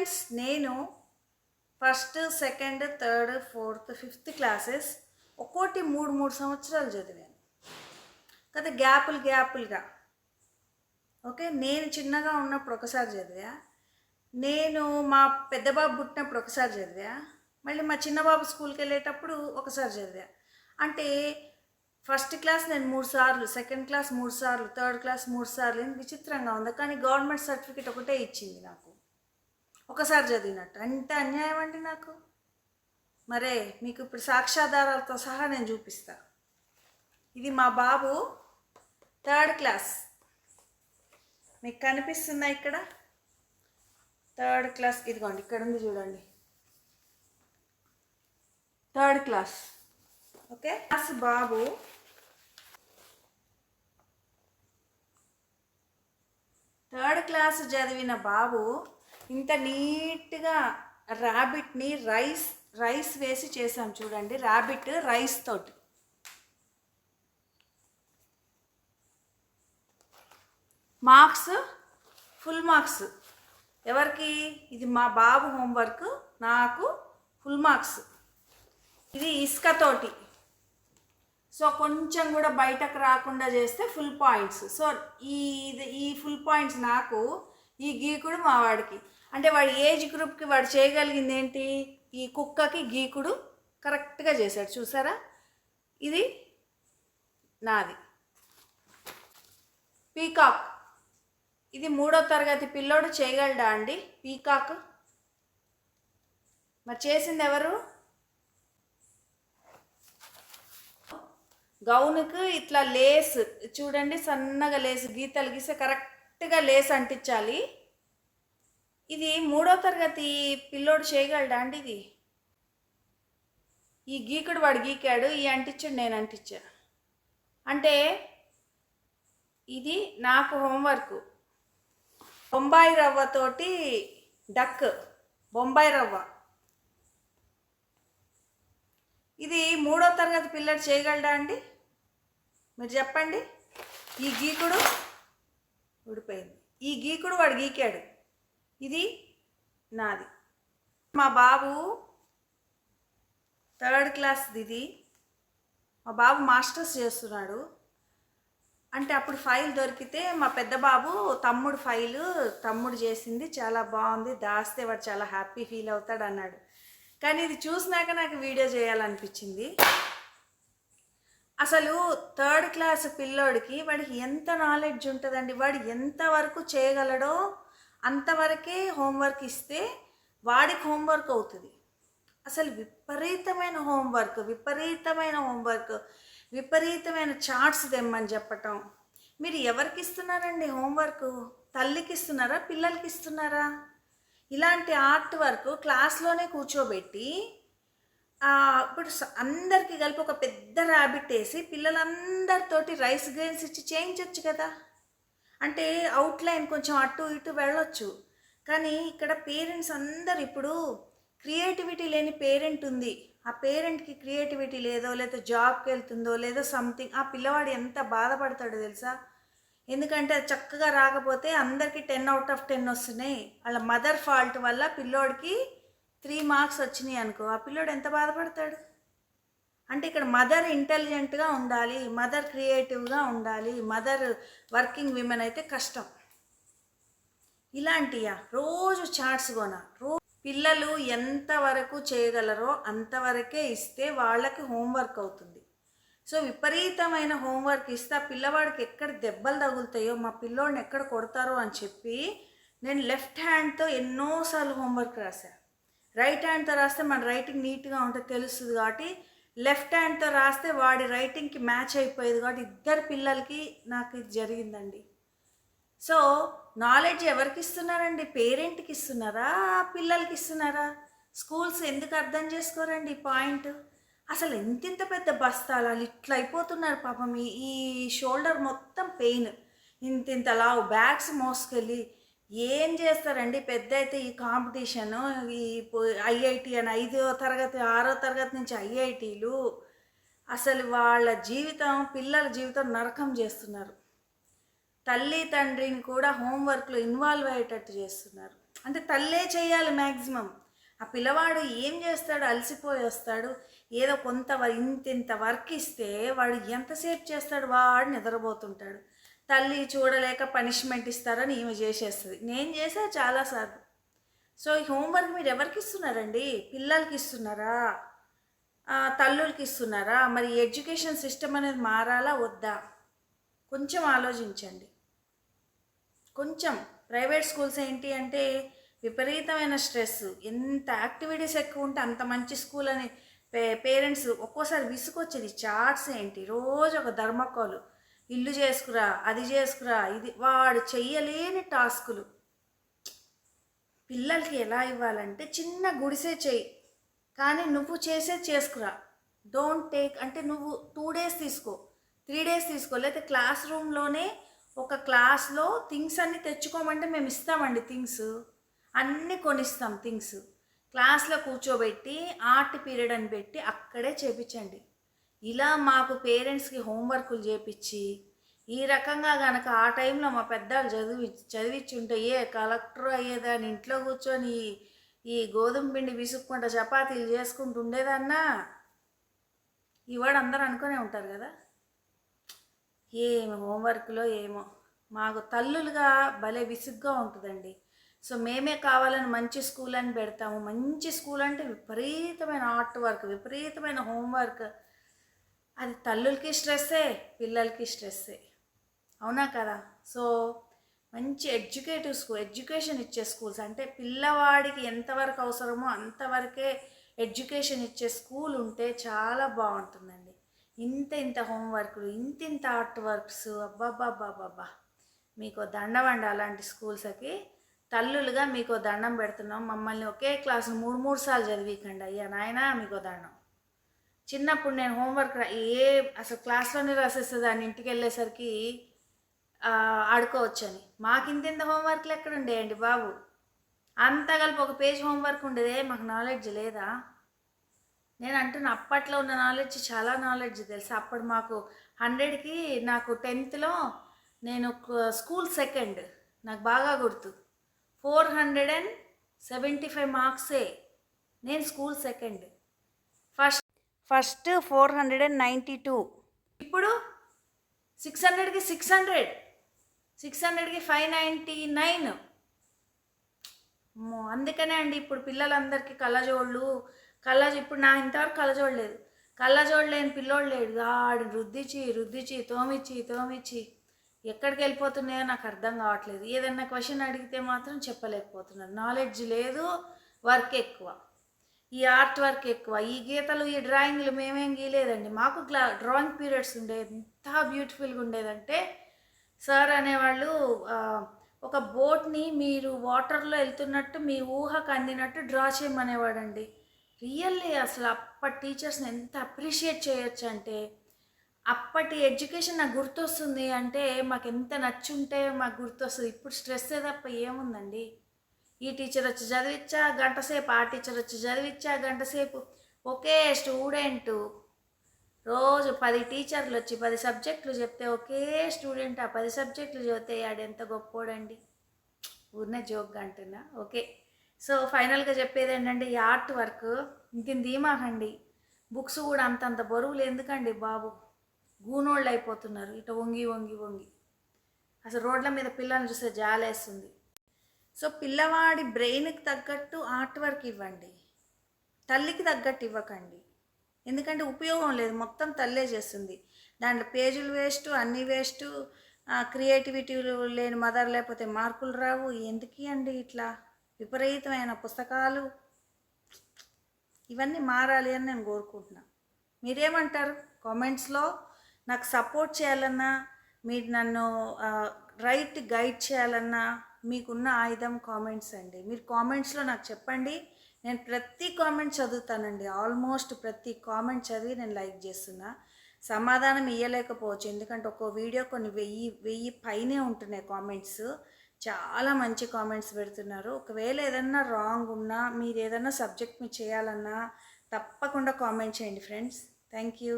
Friends నేను first second third fourth fifth classes ఒక్కోటి మూడు మూడు సంవత్సరాలు చదివాను. కదా గ్యాపులు గ్యాపులుగా. ఓకే? నేను చిన్నగా ఉన్నప్పుడు ఒకసారి చదివా. నేను మా పెద్దబాబు పుట్టినప్పుడు ఒకసారి చదివా. మళ్ళీ మా చిన్న బాబు స్కూల్కి వెళ్ళేటప్పుడు ఒకసారి చదివా. అంటే ఫస్ట్ క్లాస్ నేను మూడు సార్లు సెకండ్ క్లాస్ మూడు సార్లు థర్డ్ క్లాస్ మూడు సార్లు. విచిత్రంగా ఉంది. కానీ గవర్నమెంట్ సర్టిఫికేట్ ఒకటే ఇచ్చింది నాకు. ఒకసారి చదివినట్టు. అంత అన్యాయం అండి నాకు? మరే మీకు ఇప్పుడు సాక్ష్యాధారాలతో సహా నేను చూపిస్తా. ఇది మా బాబు థర్డ్ క్లాస్. మీకు కనిపిస్తుందా ఇక్కడ? Third class. ఇదిగోండి ఇక్కడ ఉంది చూడండి. Third class. ఓకే? క్లాస్ బాబు. థర్డ్ క్లాస్ చదివిన బాబు ఇంత నీట్గా ర్యాబిట్ని రైస్ రైస్ వేసి చేసాం చూడండి ర్యాబిట్ రైస్ తోటి. Marks full marks. ఎవరికి? ఇది మా బాబు హోంవర్క్ నాకు ఫుల్ మార్క్స్. ఇది ఇసుకతోటి సో కొంచెం కూడా బయటకు రాకుండా చేస్తే ఫుల్ పాయింట్స్. సో ఈ ఇది ఈ ఫుల్ పాయింట్స్ నాకు ఈ గీకుడు మా వాడికి అంటే వాడి ఏజ్ గ్రూప్కి వాడు చేయగలిగింది ఏంటి ఈ కుక్కకి గీకుడు కరెక్ట్గా చేశాడు. చూసారా? ఇది నాది. పీకాక్. ఇది మూడో తరగతి పిల్లోడు చేయగలడా అండి? పీకాక్. మరి చేసింది ఎవరు? గౌన్కు ఇట్లా లేస్. చూడండి సన్నగా లేస్. గీతలు గీస్తే కరెక్ట్గా లేస్ అంటించాలి. ఇది మూడో తరగతి పిల్లోడు చేయగలడా అండి ఇది? ఈ గీకుడు వాడు గీకాడు ఈ అంటించాడు నేను అంటించా. అంటే ఇది నాకు హోంవర్క్. బొంబాయి రవ్వతోటి డక్ బొంబాయి రవ్వ. ఇది మూడో తరగతి పిల్లడు చేయగలడా అండి? మీరు చెప్పండి. ఈ గీకుడు ఊడిపోయింది. ఈ గీకుడు వాడు గీకాడు. ఇది నాది. మా బాబు థర్డ్ క్లాస్ ఇది. మా బాబు మాస్టర్స్ చేస్తున్నాడు. అంటే అప్పుడు ఫైల్ దొరికితే మా పెద్ద బాబు తమ్ముడు ఫైలు తమ్ముడు చేసింది చాలా బాగుంది. దాస్తే వాడు చాలా హ్యాపీ ఫీల్ అవుతాడు అన్నాడు. కానీ ఇది చూసినాక నాకు వీడియో చేయాలనిపించింది. అసలు థర్డ్ క్లాస్ పిల్లోడికి వాడికి ఎంత నాలెడ్జ్ ఉంటుందండి? వాడు ఎంతవరకు చేయగలడో అంతవరకే హోంవర్క్ ఇస్తే వాడికి హోంవర్క్ అవుతుంది. అసలు విపరీతమైన హోంవర్క్ విపరీతమైన హోంవర్క్ విపరీతమైన చార్ట్స్ తెమ్మని చెప్పటం. మీరు ఎవరికి ఇస్తున్నారండి హోంవర్క్ తల్లికి ఇస్తున్నారా? పిల్లలకి ఇస్తున్నారా? ఇలాంటి ఆర్ట్ వర్క్ క్లాస్లోనే కూర్చోబెట్టి ఇప్పుడు అందరికీ కలిపి ఒక పెద్ద ర్యాబిట్ వేసి పిల్లలందరితోటి రైస్ గ్రెయిన్స్ ఇచ్చి చేయించవచ్చు కదా. అంటే అవుట్లైన్ కొంచెం అటు ఇటు వెళ్ళొచ్చు. కానీ ఇక్కడ పేరెంట్స్ అందరు ఇప్పుడు క్రియేటివిటీ లేని పేరెంట్ ఉంది. ఆ పేరెంట్కి క్రియేటివిటీ లేదో లేదా జాబ్కి వెళ్తుందో లేదో సంథింగ్ ఆ పిల్లవాడు ఎంత బాధపడతాడో తెలుసా? ఎందుకంటే అది చక్కగా రాకపోతే అందరికీ టెన్ అవుట్ ఆఫ్ టెన్ వస్తున్నాయి. వాళ్ళ మదర్ ఫాల్ట్ వల్ల పిల్లోడికి త్రీ మార్క్స్ వచ్చినాయి అనుకో ఆ పిల్లోడు ఎంత బాధపడతాడు? అంటే ఇక్కడ మదర్ ఇంటెలిజెంట్గా ఉండాలి మదర్ క్రియేటివ్గా ఉండాలి మదర్ వర్కింగ్ విమెన్ అయితే కష్టం. ఇలాంటియా? రోజు చాట్స్ కొన. రో పిల్లలు ఎంతవరకు చేయగలరో అంతవరకే ఇస్తే వాళ్ళకి హోంవర్క్ అవుతుంది. సో విపరీతమైన హోంవర్క్ ఇస్తే ఆ పిల్లవాడికి ఎక్కడ దెబ్బలు తగులుతాయో మా పిల్లోడిని ఎక్కడ కొడతారో అని చెప్పి నేను లెఫ్ట్ హ్యాండ్తో ఎన్నోసార్లు హోంవర్క్ రాశాను రైట్ హ్యాండ్తో రాస్తే మన రైటింగ్ నీట్గా ఉంటే తెలుస్తుంది కాబట్టి లెఫ్ట్ హ్యాండ్తో రాస్తే వాడి రైటింగ్కి మ్యాచ్ అయిపోయేది కాబట్టి ఇద్దరు పిల్లలకి నాకు ఇది జరిగిందండి. సో నాలెడ్జ్ ఎవరికి ఇస్తున్నారండి? పేరెంట్కి ఇస్తున్నారా? పిల్లలకి ఇస్తున్నారా? స్కూల్స్ ఎందుకు అర్థం చేసుకోరండి ఈ పాయింట్ అసలు ఇంతింత పెద్ద బస్తాలు వాళ్ళు ఇట్లా అయిపోతున్నారు పాపం. ఈ షోల్డర్ మొత్తం పెయిన్ ఇంతింత లావు బ్యాగ్స్ మోసుకెళ్ళి ఏం చేస్తారండి? పెద్ద అయితే ఈ కాంపిటీషన్ ఈ ఐఐటి అని ఐదో తరగతి ఆరో తరగతి నుంచి ఐఐటీలు అసలు వాళ్ళ జీవితం పిల్లల జీవితం నరకం చేస్తున్నారు. తల్లి తండ్రిని కూడా హోంవర్క్లో ఇన్వాల్వ్ అయ్యేటట్టు చేస్తున్నారు. అంటే తల్లే చేయాలి మ్యాక్సిమం ఆ పిల్లవాడు ఏం చేస్తాడు? అలసిపోయి వస్తాడు. ఏదో కొంత వ- ఇంత ఇంత వర్క్ ఇస్తే వాడు ఎంతసేపు చేస్తాడు? వాడు నిద్రపోతుంటాడు. తల్లి చూడలేక పనిష్మెంట్ ఇస్తారని ఈమె చేసేస్తుంది. నేను చేసా చాలాసార్లు సో ఈ హోంవర్క్ మీరు ఎవరికి ఇస్తున్నారండి? పిల్లలకి ఇస్తున్నారా? తల్లులకి ఇస్తున్నారా? మరి ఎడ్యుకేషన్ సిస్టమ్ అనేది మారాలా వద్దా? కొంచెం ఆలోచించండి. కొంచెం. ప్రైవేట్ స్కూల్స్ ఏంటి అంటే విపరీతమైన స్ట్రెస్ ఎంత యాక్టివిటీస్ ఎక్కువ ఉంటే అంత మంచి స్కూల్ అని పే పేరెంట్స్ ఒక్కోసారి విసుకొచ్చేది చార్ట్స్ ఏంటి? రోజు ఒక ధర్మకోలు. ఇల్లు చేసుకురా అది చేసుకురా ఇది. వాడు చెయ్యలేని టాస్కులు. పిల్లలకి ఎలా ఇవ్వాలంటే చిన్న గుడిసే చెయ్యి. కానీ నువ్వు చేసేది చేసుకురా. డోంట్ టేక్ అంటే నువ్వు టూ డేస్ తీసుకో. త్రీ డేస్ తీసుకో. లేకపోతే క్లాస్ రూమ్లోనే ఒక క్లాస్లో థింగ్స్ అన్నీ తెచ్చుకోమంటే మేము ఇస్తామండి థింగ్స్ అన్నీ కొనిస్తాం థింగ్స్ క్లాస్లో కూర్చోబెట్టి ఆర్ట్ పీరియడ్ అని పెట్టి అక్కడే చేపించండి. ఇలా మాకు పేరెంట్స్కి హోంవర్కులు చేపించి ఈ రకంగా గనక ఆ టైంలో మా పెద్దవాళ్ళు చదివి చదివించుంటే ఏ కలెక్టర్ అయ్యేదాన్ని ఇంట్లో కూర్చొని ఈ- గోధుమ పిండి విసుక్కుంటా చపాతీలు చేసుకుంటుండేదన్నా ఇవాడు అందరూ అనుకునే ఉంటారు కదా? ఏమి హోంవర్క్లో ఏమో. మాకు తల్లులుగా భలే విసుగ్గా ఉంటుందండి. సో మేమే కావాలని మంచి స్కూల్ అని పెడతాము. మంచి స్కూల్ అంటే విపరీతమైన ఆర్ట్ వర్క్ విపరీతమైన హోంవర్క్. అది తల్లులకి స్ట్రెస్సే పిల్లలకి స్ట్రెస్సే. అవునా కదా? సో మంచి ఎడ్యుకేటివ్ స్కూల్ ఎడ్యుకేషన్ ఇచ్చే స్కూల్స్ అంటే పిల్లవాడికి ఎంతవరకు అవసరమో అంతవరకే ఎడ్యుకేషన్ ఇచ్చే స్కూల్ ఉంటే చాలా బాగుంటుందండి. ఇంత ఇంత హోంవర్క్లు ఇంత ఇంత ఆర్ట్ వర్క్స్ అబ్బాబ్బాబ్బాబ్బా మీకు దండవండి అలాంటి స్కూల్స్కి. తల్లులుగా మీకు దండం పెడుతున్నాం. మమ్మల్ని ఒకే క్లాస్ మూడు మూడు సార్లు చదివికండి. అయ్యా నాయనా మీకు దండం. చిన్నప్పుడు నేను హోంవర్క్ ఏ అసలు క్లాస్లోనే రాసేసేదాన్ని ఇంటికి వెళ్ళేసరికి ఆడుకోవచ్చని. మాకు ఇంతింత హోంవర్క్లు ఎక్కడ ఉండేయండి బాబు? అంతా కలిపి ఒక పేజ్ హోంవర్క్ ఉండేదే మాకు నాలెడ్జ్ లేదా? నేను అంటున్న అప్పట్లో ఉన్న నాలెడ్జ్ చాలా నాలెడ్జ్ తెలుసు? అప్పుడు మాకు హండ్రెడ్కి నాకు టెన్త్లో నేను స్కూల్ సెకండ్. నాకు బాగా గుర్తు. Four hundred and seventy five మార్క్సే. నేను school second. First four hundred and ninety two. ఇప్పుడు సిక్స్ హండ్రెడ్కి సిక్స్ హండ్రెడ్ సిక్స్ హండ్రెడ్కి ఫైవ్ నైంటీ నైన్. అందుకనే అండి ఇప్పుడు పిల్లలందరికీ కళ్ళజోళ్ళు కళ్ళజో ఇప్పుడు నా ఇంతవరకు కళ్ళజోడు లేదు. కళ్ళజోడు లేని పిల్లోడు లేడు. ఆడు రుద్దిచి రుద్దిచి తోమిచ్చి తోమిచ్చి ఎక్కడికి వెళ్ళిపోతున్నాయో నాకు అర్థం కావట్లేదు. ఏదన్నా క్వశ్చన్ అడిగితే మాత్రం చెప్పలేకపోతున్నారు నాలెడ్జ్ లేదు వర్క్ ఎక్కువ. ఈ ఆర్ట్ వర్క్ ఎక్కువ. ఈ గీతలు ఈ డ్రాయింగ్లు మేమేం గీయలేదండి. మాకు గ్లా డ్రాయింగ్ పీరియడ్స్ ఉండే ఎంత బ్యూటిఫుల్గా ఉండేదంటే సార్ అనేవాళ్ళు ఒక బోట్ని మీరు వాటర్లో వెళ్తున్నట్టు మీ ఊహకు అందినట్టు డ్రా చేయమనేవాడండి. రియల్లీ అసలు అప్పటి టీచర్స్ని ఎంత అప్రిషియేట్ చేయొచ్చు అంటే అప్పటి ఎడ్యుకేషన్ నాకు గుర్తొస్తుంది అంటే మాకు ఎంత నచ్చుంటే మాకు గుర్తొస్తుంది. ఇప్పుడు స్ట్రెస్ తప్ప ఏముందండి? ఈ టీచర్ వచ్చి చదివిచ్చా? గంటసేపు ఆ టీచర్ వచ్చి చదివిచ్చా? గంటసేపు ఒకే స్టూడెంట్ రోజు పది టీచర్లు వచ్చి పది సబ్జెక్టులు చెప్తే ఒకే స్టూడెంట్ ఆ పది సబ్జెక్టులు చదివితే ఆడు ఎంత గొప్పోడండి. ఊరినే జోక్గా అంటున్నా. ఓకే సో ఫైనల్గా చెప్పేది ఏంటంటే ఈ ఆర్ట్ వర్క్ ఇంకింత ధీమాకండి. బుక్స్ కూడా అంతంత బరువులు ఎందుకండి బాబు? గూనోళ్ళు అయిపోతున్నారు. ఇట వంగి వంగి వంగి. అసలు రోడ్ల మీద పిల్లల్ని చూస్తే జాలేస్తుంది. సో పిల్లవాడి బ్రెయిన్కి తగ్గట్టు ఆర్ట్ వర్క్ ఇవ్వండి. తల్లికి తగ్గట్టు ఇవ్వకండి. ఎందుకంటే ఉపయోగం లేదు మొత్తం తల్లే చేస్తుంది. దాంట్లో పేజీలు వేస్ట్ అన్నీ వేస్ట్ క్రియేటివిటీ లేని మదర్ లేకపోతే మార్కులు రావు. ఎందుకు అండి ఇట్లా? విపరీతమైన పుస్తకాలు. ఇవన్నీ మారాలి అని నేను కోరుకుంటున్నా. మీరేమంటారు? కామెంట్స్లో నాకు సపోర్ట్ చేయాలన్నా మీరు నన్ను రైట్ గైడ్ చేయాలన్నా మీకున్న ఆయుధం కామెంట్స్ అండి. మీరు కామెంట్స్లో నాకు చెప్పండి. నేను ప్రతి కామెంట్ చదువుతానండి. ఆల్మోస్ట్ ప్రతి కామెంట్ చదివి నేను లైక్ చేస్తున్నా. సమాధానం ఇవ్వలేకపోవచ్చు ఎందుకంటే ఒక్కో వీడియో కొన్ని వెయ్యి వెయ్యి పైనే ఉంటున్నాయి కామెంట్స్ చాలా మంచి కామెంట్స్ పెడుతున్నారు. ఒకవేళ ఏదన్నా రాంగ్ ఉన్నా మీరు ఏదన్నా సబ్జెక్ట్ మీ చేయాలన్నా తప్పకుండా కామెంట్ చేయండి ఫ్రెండ్స్ థ్యాంక్ యూ